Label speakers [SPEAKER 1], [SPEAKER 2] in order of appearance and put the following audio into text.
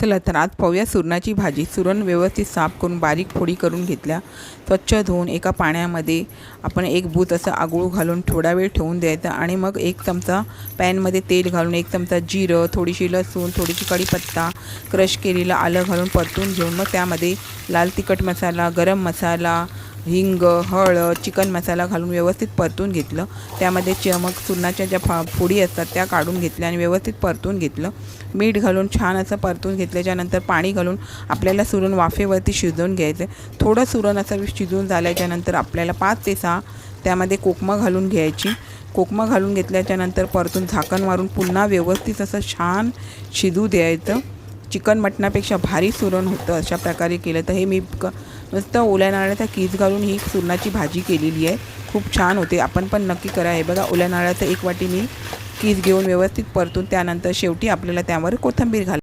[SPEAKER 1] चला तर आज पाहूया. सुरणाची भाजी सुरण व्यवस्थित साफ करून बारीक फोडी करून घेतल्या. स्वच्छ धुवून एका पाण्यामध्ये आपण एक बूत असं आगळू घालून थोडा वेळ ठेवून द्यायचा आणि मग एक चमचा पॅनमध्ये तेल घालून एक चमचा जिरं थोडीशी लसूण थोडीशी कढीपत्ता क्रश केलेलं आलं घालून परतून घेऊन मग त्यामध्ये लाल तिखट मसाला गरम मसाला हिंग हळद चिकन मसाला घालून व्यवस्थित परतून घेतलं. त्यामध्ये च मग सुरणाच्या ज्या फा फोडी असतात त्या काढून घेतल्या आणि व्यवस्थित परतून घेतलं. मीठ घालून छान असं परतून घेतल्याच्यानंतर पाणी घालून आपल्याला सुरण वाफेवरती शिजवून घ्यायचं. आहे थोडं सुरण असं शिजवून झाल्याच्यानंतर आपल्याला पाच ते सहा त्यामध्ये कोकमं घालून घ्यायची. कोकमं घालून घेतल्याच्यानंतर परतून झाकण मारून पुन्हा व्यवस्थित असं छान शिजू द्यायचं. चिकन मटणापेक्षा भारी सुरण होतं अशा प्रकारे केलं तर हे मी क नुसतं ओल्या नारळाचा कीस घालून ही सुरणाची भाजी केलेली आहे. खूप छान होते. आपण पण नक्की करा. हे बघा ओल्या नारळाचं एक वाटी मी कीस घेऊन व्यवस्थित परतून त्यानंतर शेवटी आपल्याला त्यावर कोथिंबीर घाल